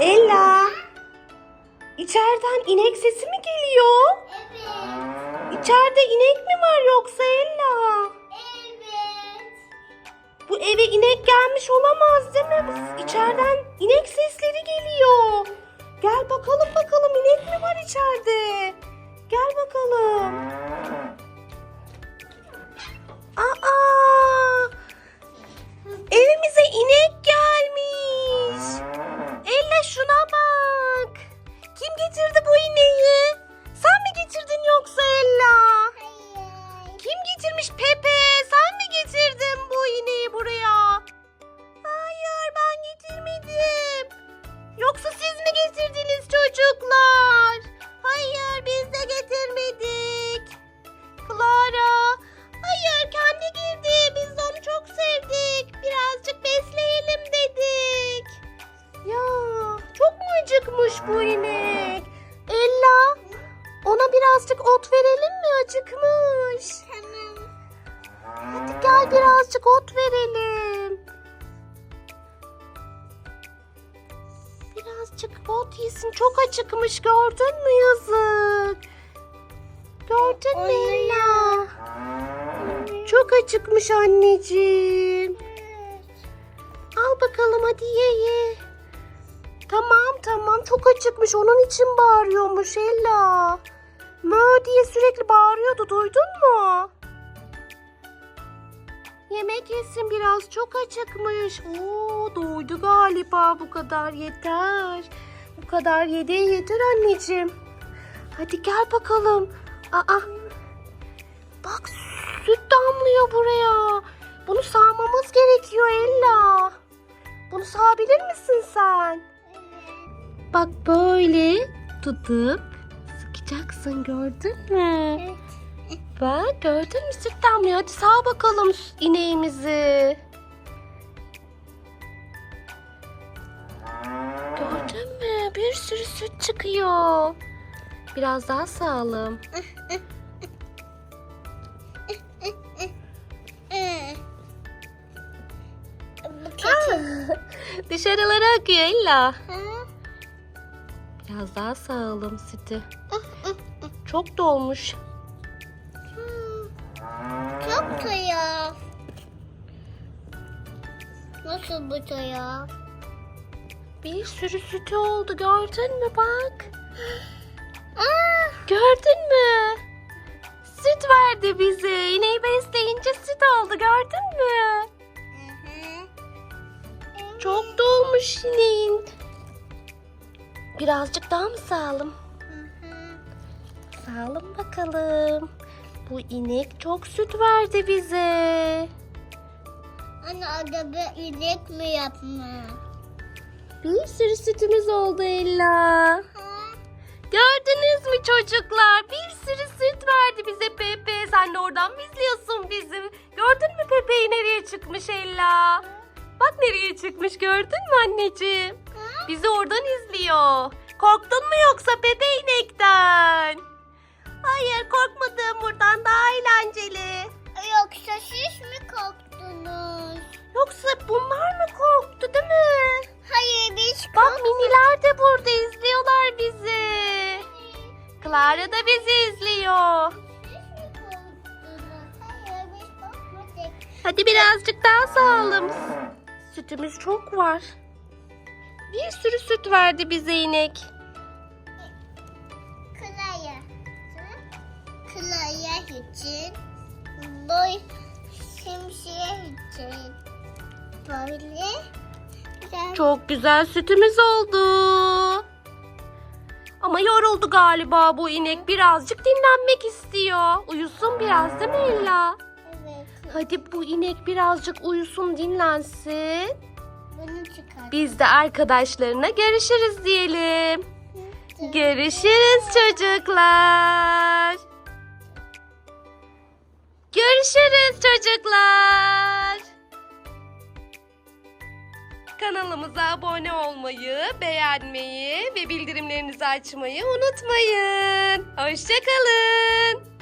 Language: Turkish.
Ella. İçeriden inek sesi mi geliyor? Evet. İçeride inek mi var yoksa Ella? Evet. Bu eve inek gelmiş olamaz değil mi? Bu- İçeriden inek sesleri geliyor. Gel bakalım bakalım inek mi var içeride? Gel bakalım. Birazcık ot verelim mi? Acıkmış. Tamam. Hadi gel birazcık ot verelim. Birazcık ot yesin. Çok acıkmış gördün mü yazık. Gördün mü Ella? Çok acıkmış anneciğim. Al bakalım hadi ye ye. Tamam tamam çok acıkmış onun için bağırıyormuş Ella. Mö diye sürekli bağırıyordu duydun mu? Yemek yesin biraz çok acıkmış. Oo doydu galiba bu kadar yeter. Bu kadar yedi yeter anneciğim. Hadi gel bakalım. Aa bak süt damlıyor buraya. Bunu sağmamız gerekiyor Ella. Bunu sağabilir misin sen? Bak böyle tutup sıkacaksın gördün mü? Evet. Bak gördün mü süt damlıyor. Hadi sağ bakalım ineğimizi. Gördün mü? Bir sürü süt çıkıyor. Biraz daha sağalım. Kötü. Dışarılara akıyor Ella. Ha? Biraz daha sağalım sütü. Çok dolmuş. Çok tuhaf. Nasıl bu tuhaf? Bir sürü sütü oldu gördün mü bak. Aa, Gördün mü? Süt verdi bize. İneği besleyince süt oldu gördün mü? Çok dolmuş ineğin. Birazcık daha mı sağalım? Sağalım bakalım. Bu inek çok süt verdi bize. Anne arada inek mi yapma? Bir sürü sütümüz oldu Ella. Gördünüz mü çocuklar? Bir sürü süt verdi bize Pepe. Sen de oradan mı izliyorsun bizi? Gördün mü Pepe'yi nereye çıkmış Ella? Bak nereye çıkmış gördün mü anneciğim? Bizi oradan izliyor. Korktun mu yoksa Pepe inekten? Hayır korkmadım buradan daha eğlenceli. Yoksa siz mi korktunuz? Yoksa bunlar mı korktu değil mi? Hayır biz Bak miniler de burada izliyorlar bizi. Clara da bizi izliyor. Siz mi korktunuz? Hayır korkmadık. Hadi birazcık daha sağalım. Sütümüz çok var. Bir sürü süt verdi bize inek. Kılaya. Kılaya için. Boy şimşek için. Böyle. Çok güzel sütümüz oldu. Ama yoruldu galiba bu inek. Birazcık dinlenmek istiyor. Uyusun biraz değil mi Ella? evet. Hadi bu inek birazcık uyusun dinlensin. Çıkar. Biz de arkadaşlarına görüşürüz diyelim. Görüşürüz çocuklar. Görüşürüz çocuklar. Kanalımıza abone olmayı, beğenmeyi ve bildirimlerinizi açmayı unutmayın. Hoşçakalın.